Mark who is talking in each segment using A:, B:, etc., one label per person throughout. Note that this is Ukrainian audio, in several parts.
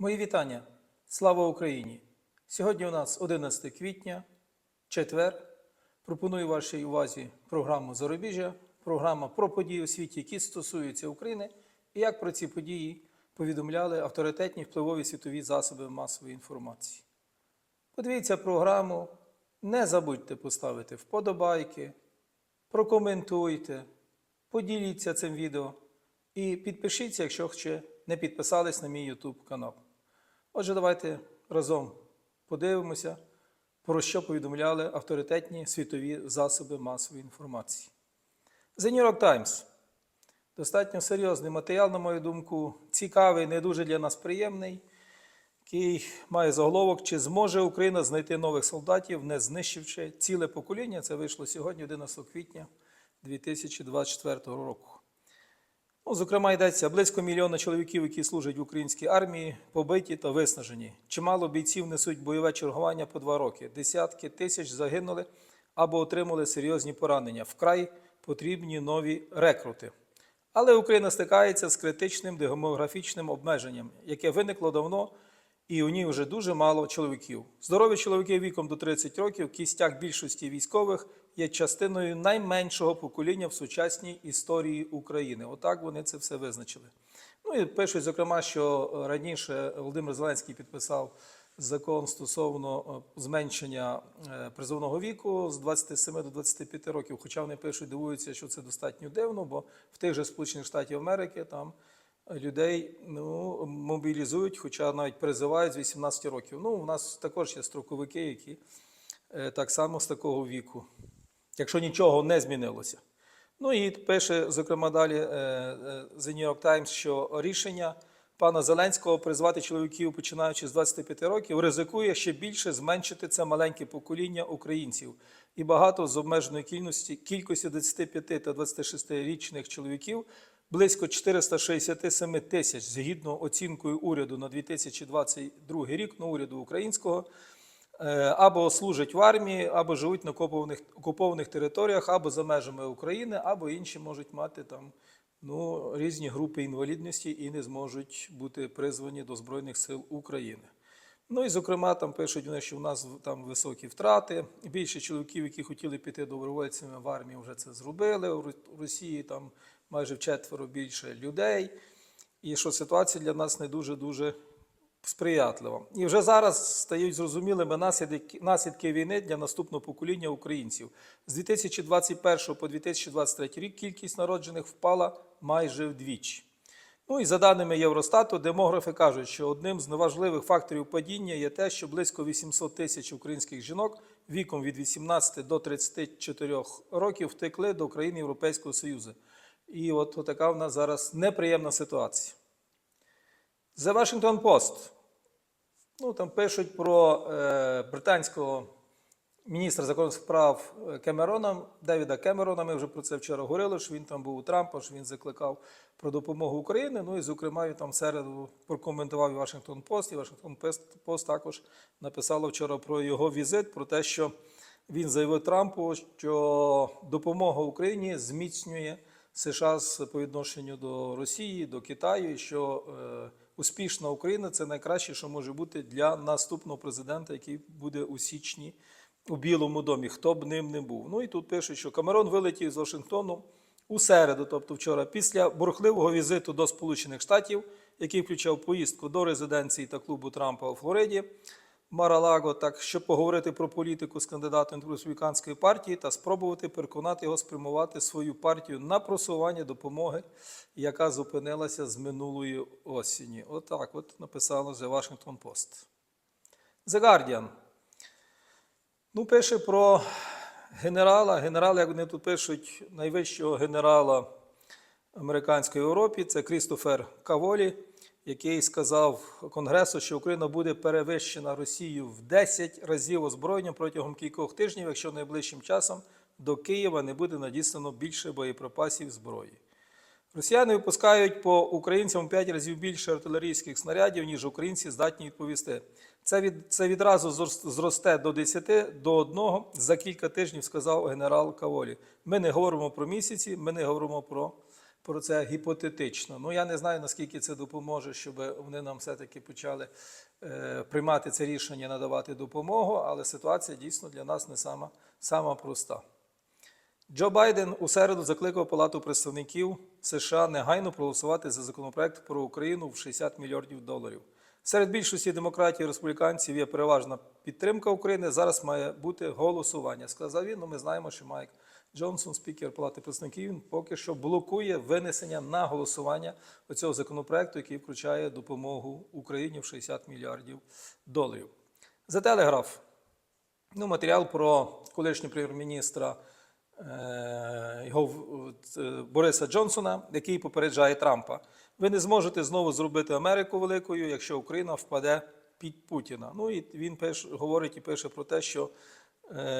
A: Мої вітання. Слава Україні! Сьогодні у нас 11 квітня, четвер. Пропоную вашій увазі програму Зарубіжжя, програма про події у світі, які стосуються України, і як про ці події повідомляли авторитетні впливові світові засоби масової інформації. Подивіться програму, не забудьте поставити вподобайки, прокоментуйте, поділіться цим відео і підпишіться, якщо ще не підписались на мій YouTube канал. Отже, давайте разом подивимося, про що повідомляли авторитетні світові засоби масової інформації. The New York Times. Достатньо серйозний матеріал, на мою думку, цікавий, не дуже для нас приємний, який має заголовок, чи зможе Україна знайти нових солдатів, не знищивши ціле покоління. Це вийшло сьогодні, 11 квітня 2024 року. Ну, зокрема, йдеться близько мільйона чоловіків, які служать в українській армії, побиті та виснажені. Чимало бійців несуть бойове чергування по два роки. Десятки тисяч загинули або отримали серйозні поранення. Вкрай потрібні нові рекрути. Але Україна стикається з критичним демографічним обмеженням, яке виникло давно, і у ній вже дуже мало чоловіків. Здорові чоловіки віком до 30 років, кістяк більшості військових є частиною найменшого покоління в сучасній історії України. Отак вони це все визначили. Ну і пишуть, зокрема, що раніше Володимир Зеленський підписав закон стосовно е, зменшення е, призовного віку з 27 до 25 років. Хоча вони пишуть, дивуються, що це достатньо дивно, бо в тих же Сполучених Штатів Америки там людей ну, мобілізують, хоча навіть призивають з 18 років. Ну, у нас також є строковики, які е, так само з такого віку, якщо нічого не змінилося. Ну і пише, зокрема, далі е, е, The New York Times, що рішення пана Зеленського призвати чоловіків, починаючи з 25 років, ризикує ще більше зменшити це маленьке покоління українців. І багато з обмеженої кількості, кількості 25 та 26-річних чоловіків, близько 467 тисяч, згідно оцінкою уряду на 2022 рік, ну, уряду українського, або служать в армії, або живуть на окупованих, окупованих територіях, або за межами України, або інші можуть мати там ну, різні групи інвалідності і не зможуть бути призвані до Збройних сил України. Ну і зокрема, там пишуть вони, що в нас там високі втрати. Більше чоловіків, які хотіли піти добровольцями в армію, вже це зробили. У Росії там майже вчетверо більше людей. І що ситуація для нас не дуже дуже сприятлива. І вже зараз стають зрозумілими наслідки, наслідки війни для наступного покоління українців. З 2021 по 2023 рік кількість народжених впала майже вдвічі. Ну і за даними Євростату, демографи кажуть, що одним з неважливих факторів падіння є те, що близько 800 тисяч українських жінок віком від 18 до 34 років втекли до країн Європейського Союзу. І от така в нас зараз неприємна ситуація. The Washington Post. Ну, там пишуть про е, британського міністра закордонних справ е, Кемерона, Девіда Кемерона. Ми вже про це вчора говорили, що він там був у Трампа, що він закликав про допомогу Україні. Ну і, зокрема, він там середу прокоментував Вашингтон Пост, і Вашингтон Пост також написало вчора про його візит, про те, що він заявив Трампу, що допомога Україні зміцнює США по відношенню до Росії, до Китаю, що е, успішна Україна це найкраще, що може бути для наступного президента, який буде у січні у Білому домі, хто б ним не був. Ну і тут пишуть, що Камерон вилетів з Вашингтону у середу, тобто вчора, після бурхливого візиту до Сполучених Штатів, який включав поїздку до резиденції та клубу Трампа у Флориді. Маралаго, так щоб поговорити про політику з кандидатом республіканської партії та спробувати переконати його спрямувати свою партію на просування допомоги, яка зупинилася з минулої осені. Отак от написало The Washington Post. The Guardian. Ну, пише про генерала. Генерал, як вони тут пишуть, найвищого генерала американської Європі, це Крістофер Каволі, який сказав Конгресу, що Україна буде перевищена Росією в 10 разів озброєнням протягом кількох тижнів, якщо найближчим часом до Києва не буде надіслано більше боєприпасів зброї. Росіяни випускають по українцям в 5 разів більше артилерійських снарядів, ніж українці здатні відповісти. Це, від, це відразу зросте до 10 до 1 за кілька тижнів, сказав генерал Каволі. Ми не говоримо про місяці, ми не говоримо про, про це гіпотетично. Ну я не знаю наскільки це допоможе, щоб вони нам все-таки почали е, приймати це рішення, надавати допомогу, але ситуація дійсно для нас не сама, сама проста. Джо Байден у середу закликав Палату представників США негайно проголосувати за законопроект про Україну в 60 мільярдів доларів. Серед більшості демократів і республіканців є переважна підтримка України. Зараз має бути голосування. Сказав він. Ну, ми знаємо, що Майк Джонсон, спікер Палати представників, він поки що блокує винесення на голосування цього законопроекту, який включає допомогу Україні в 60 мільярдів доларів. За телеграф. Ну, матеріал про колишнього прем'єр-міністра е, його е, Бориса Джонсона, який попереджає Трампа. Ви не зможете знову зробити Америку великою, якщо Україна впаде під Путіна. Ну і він пише, говорить і пише про те, що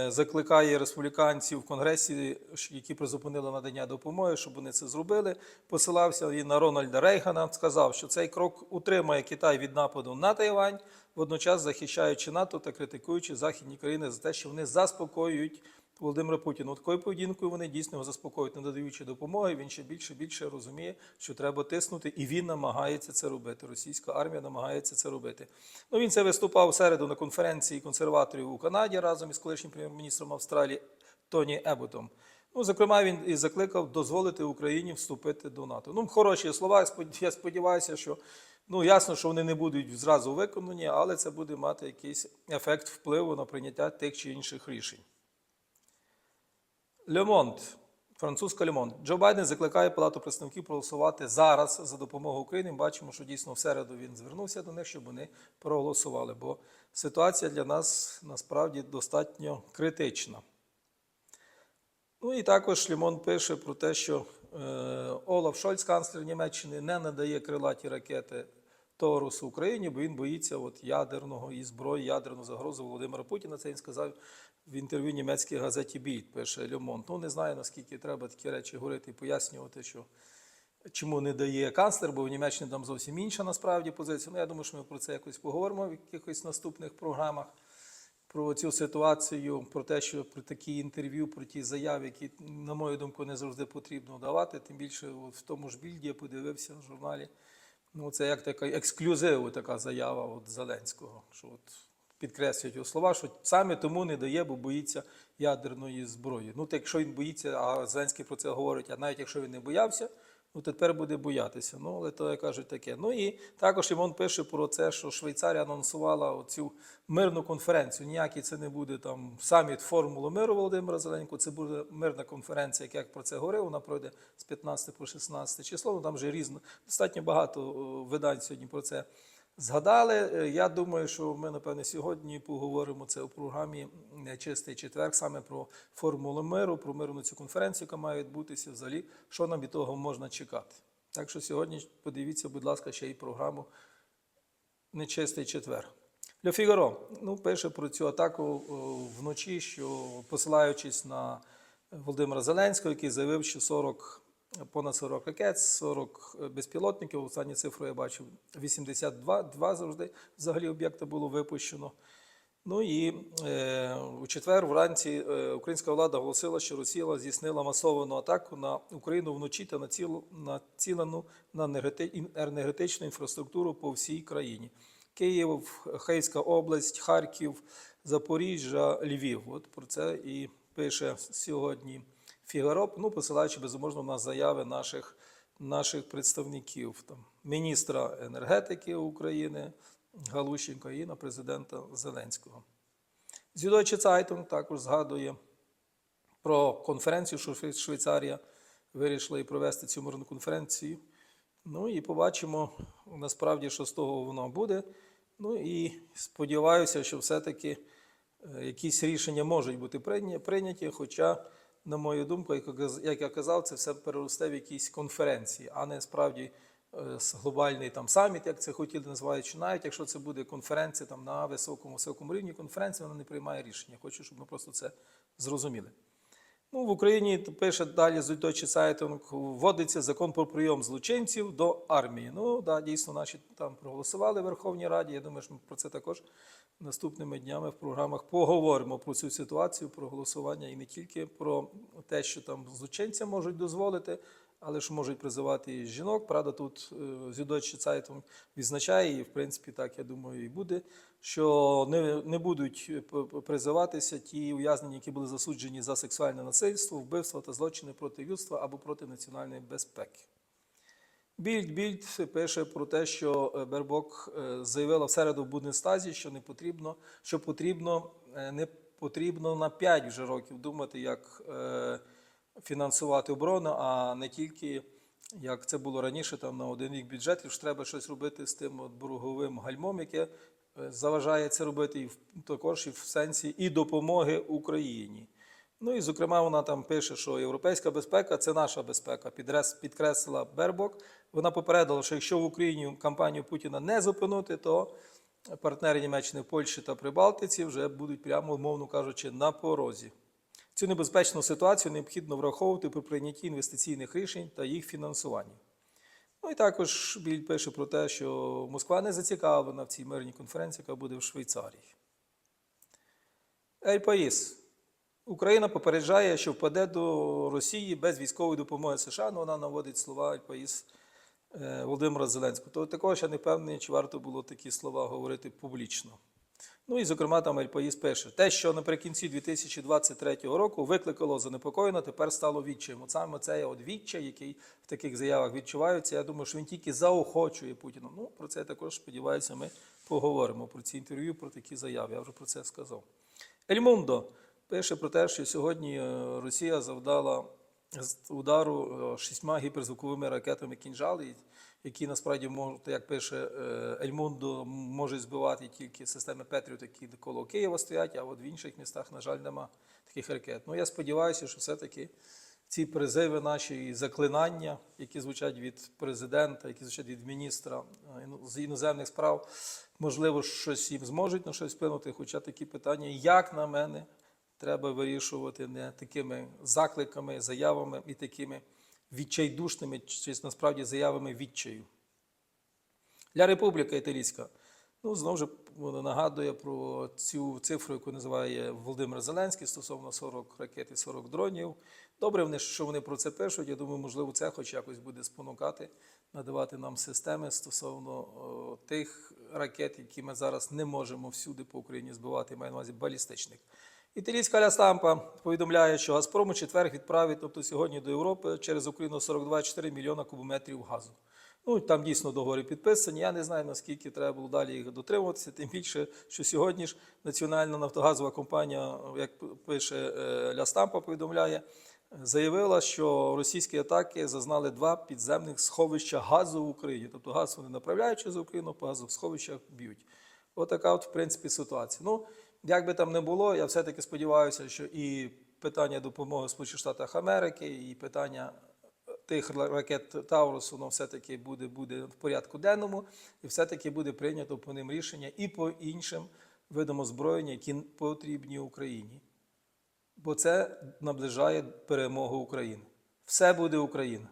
A: закликає республіканців в Конгресі, які призупинили надання допомоги, щоб вони це зробили. Посилався він на Рональда Рейгана, сказав, що цей крок утримає Китай від нападу на Тайвань, водночас захищаючи НАТО та критикуючи західні країни за те, що вони заспокоюють Володимира Путіна. Такою поведінкою вони дійсно його заспокоюють, не надаючи допомоги. Він ще більше більше розуміє, що треба тиснути, і він намагається це робити. Російська армія намагається це робити. Ну він це виступав середу на конференції консерваторів у Канаді разом із колишнім прем'єр-міністром Австралії Тоні Еботом. Ну, зокрема, він і закликав дозволити Україні вступити до НАТО. Ну, хороші слова. Я сподіваюся, що ну ясно, що вони не будуть зразу виконані, але це буде мати якийсь ефект впливу на прийняття тих чи інших рішень. Лемонт, французька Лемонт. Джо Байден закликає Палату представників проголосувати зараз за допомогу Україні. Бачимо, що дійсно в середу він звернувся до них, щоб вони проголосували, бо ситуація для нас насправді достатньо критична. Ну і також Лімон пише про те, що е, Олаф Шольц, канцлер Німеччини, не надає крилаті ракети Торусу Україні, бо він боїться от ядерного і зброї, ядерну загрозу Володимира Путіна. Це він сказав в інтерв'ю німецькій газеті Більд, пише Льомонт. Ну не знаю, наскільки треба такі речі говорити і пояснювати, що чому не дає канцлер, бо в Німеччині там зовсім інша насправді позиція. Ну я думаю, що ми про це якось поговоримо в якихось наступних програмах про цю ситуацію, про те, що про такі інтерв'ю, про ті заяви, які, на мою думку, не завжди потрібно давати. Тим більше в тому ж більді я подивився в журналі. Ну, це як така ексклюзив, така заява от Зеленського, що от підкреслюють його слова, що саме тому не дає, бо боїться ядерної зброї. Ну, так якщо він боїться, а Зеленський про це говорить, а навіть якщо він не боявся, ну тепер буде боятися. Ну, але то як кажуть таке. Ну і також Імон пише про це, що Швейцарія анонсувала цю мирну конференцію. Ніякий це не буде там саміт формулу миру Володимира Зеленського. Це буде мирна конференція, як я про це говорив. Вона пройде з 15 по 16 число. Ну, там вже різно достатньо багато видань сьогодні про це. Згадали, Е, я думаю, що ми напевне сьогодні поговоримо це у програмі Чистий четверг саме про формулу миру, про мирну цю конференцію, яка має відбутися взагалі, що нам від того можна чекати. Так що сьогодні подивіться, будь ласка, ще й програму Нечистий четвер. Для Фігаро ну, пише про цю атаку вночі, що посилаючись на Володимира Зеленського, який заявив, що 40, понад 40 ракет, 40 безпілотників. Останні цифру я бачив 82 два завжди взагалі об'єкта було випущено. Ну і е, у четвер вранці е, українська влада оголосила, що Росія здійснила масовану атаку на Україну вночі та націл- націлену на енергети- енергетичну інфраструктуру по всій країні. Київ, Хейська область, Харків, Запоріжжя, Львів. От про це і пише сьогодні Фігаро, ну, посилаючи безумовно на заяви наших, наших представників, там, міністра енергетики України Галущенка і на президента Зеленського. Зюдойче Цайтунг також згадує про конференцію, що Швейцарія вирішила і провести цю мирну конференцію. Ну і побачимо насправді, що з того воно буде. Ну і сподіваюся, що все-таки е, якісь рішення можуть бути прийняті. Хоча, на мою думку, як я казав, це все переросте в якісь конференції, а не справді е, глобальний там саміт, як це хотіли називають, чи навіть якщо це буде конференція там на високому високому рівні, конференція вона не приймає рішення. Хочу, щоб ми просто це зрозуміли. Ну, в Україні пише далі з Deutsche Zeitung, вводиться закон про прийом злочинців до армії. Ну, да, дійсно, наші там проголосували в Верховній Раді. Я думаю, що ми про це також наступними днями в програмах поговоримо про цю ситуацію, про голосування і не тільки про те, що там злочинцям можуть дозволити, але ж можуть призивати і жінок. Правда, тут е, Зюдойче Цайтунг відзначає, і в принципі так я думаю, і буде, що не, не будуть е, призиватися ті ув'язнені, які були засуджені за сексуальне насильство, вбивство та злочини проти людства або проти національної безпеки. Більд Більд пише про те, що е, Бербок заявила в середу в Буднестазі, що не потрібно, що потрібно не потрібно на 5 вже років думати, як фінансувати оборону, а не тільки як це було раніше, там на один рік бюджетів, що треба щось робити з тим от борговим гальмом, яке е, заважає це робити, і в- також і в сенсі і допомоги Україні. Ну і зокрема, вона там пише, що європейська безпека це наша безпека. Підрес- Підкреслила Бербок. Вона попередила, що якщо в Україні кампанію Путіна не зупинити, то партнери Німеччини Польщі та Прибалтиці вже будуть прямо, умовно кажучи, на порозі. Цю небезпечну ситуацію необхідно враховувати при прийнятті інвестиційних рішень та їх фінансуванні. Ну і також Біль пише про те, що Москва не зацікавлена в цій мирній конференції, яка буде в Швейцарії. Ель Паїс. Україна попереджає, що впаде до Росії без військової допомоги США. Ну, вона наводить слова Ель Паїс е, Володимира Зеленського. То також я не впевнений, чи варто було такі слова говорити публічно. Ну і, зокрема, там Ель пише: те, що наприкінці 2023 року викликало занепокоєно, тепер стало відчаєм. От саме це от відчай, який в таких заявах відчувається. Я думаю, що він тільки заохочує Путіна. Ну, про це також сподіваюся, ми поговоримо про ці інтерв'ю, про такі заяви. Я вже про це сказав. Ельмундо пише про те, що сьогодні е, Росія завдала удару е, шістьма гіперзвуковими ракетами кінжал, і- які насправді можуть, як пише е, Ельмундо, можуть збивати тільки системи Петріот, які коло Києва стоять, а от в інших містах, на жаль, нема таких ракет. Ну я сподіваюся, що все-таки ці призиви наші і заклинання, які звучать від президента, які звучать від міністра е, з іноземних справ, можливо, щось їм зможуть на щось вплинути. Хоча такі питання, як на мене, треба вирішувати не такими закликами, заявами і такими відчайдушними, чи насправді заявами відчаю. Для Республіка Італійська. Ну, знову ж воно нагадує про цю цифру, яку називає Володимир Зеленський стосовно 40 ракет і 40 дронів. Добре, вони, що вони про це пишуть. Я думаю, можливо, це хоч якось буде спонукати, надавати нам системи стосовно о, тих ракет, які ми зараз не можемо всюди по Україні збивати, маю на увазі балістичних. Італійська Ля Стампа повідомляє, що Газпром у четвер відправить, тобто сьогодні до Європи, через Україну 42,4 мільйона кубометрів газу. Ну, там дійсно договори підписані. Я не знаю, наскільки треба було далі їх дотримуватися. Тим більше, що сьогодні ж Національна нафтогазова компанія, як пише е, Ля Стампа, повідомляє, заявила, що російські атаки зазнали два підземних сховища газу в Україні. Тобто газ вони направляють через Україну, по газосховищах б'ють. Отака, от, в принципі, ситуація. Ну, як би там не було, я все-таки сподіваюся, що і питання допомоги Сполучених Штатах Америки, і питання тих ракет Таурус, воно все-таки буде, буде в порядку денному, і все-таки буде прийнято по ним рішення і по іншим видам озброєння, які потрібні Україні. Бо це наближає перемогу України. Все буде Україна.